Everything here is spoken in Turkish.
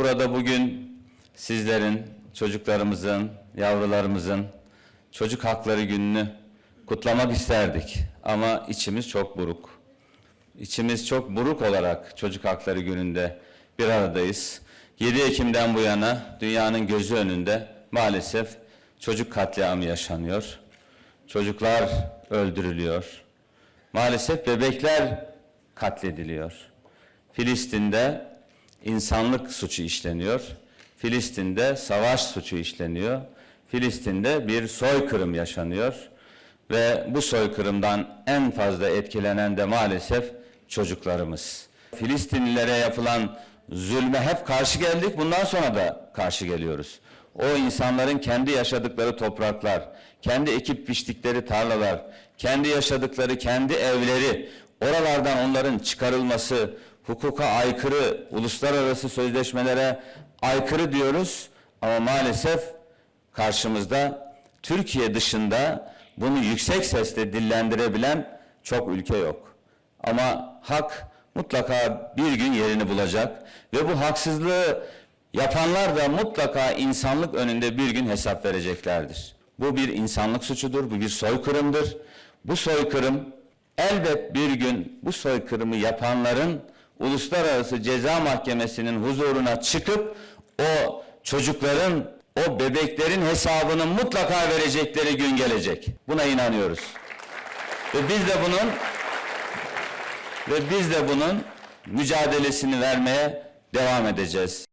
burada bugün sizlerin, çocuklarımızın, yavrularımızın çocuk hakları gününü kutlamak isterdik. Ama içimiz çok buruk. İçimiz çok buruk olarak çocuk hakları gününde bir aradayız. 7 Ekim'den bu yana dünyanın gözü önünde maalesef çocuk katliamı yaşanıyor. Çocuklar öldürülüyor. Maalesef bebekler katlediliyor. Filistin'de insanlık suçu işleniyor. Filistin'de savaş suçu işleniyor. Filistin'de bir soykırım yaşanıyor. Ve bu soykırımdan en fazla etkilenen de maalesef çocuklarımız. Filistinlilere yapılan zulme hep karşı geldik, bundan sonra da karşı geliyoruz. O insanların kendi yaşadıkları topraklar, kendi ekip biçtikleri tarlalar, kendi yaşadıkları kendi evleri, oralardan onların çıkarılması, hukuka aykırı, uluslararası sözleşmelere aykırı diyoruz. Ama maalesef karşımızda Türkiye dışında bunu yüksek sesle dillendirebilen çok ülke yok. Ama hak mutlaka bir gün yerini bulacak ve bu haksızlığı yapanlar da mutlaka insanlık önünde bir gün hesap vereceklerdir. Bu bir insanlık suçudur, bu bir soykırımdır. Bu soykırım elbet bir gün bu soykırımı yapanların Uluslararası Ceza Mahkemesi'nin huzuruna çıkıp o çocukların, o bebeklerin hesabını mutlaka verecekleri gün gelecek. Buna inanıyoruz. Ve biz de bunun ve biz de bunun mücadelesini vermeye devam edeceğiz.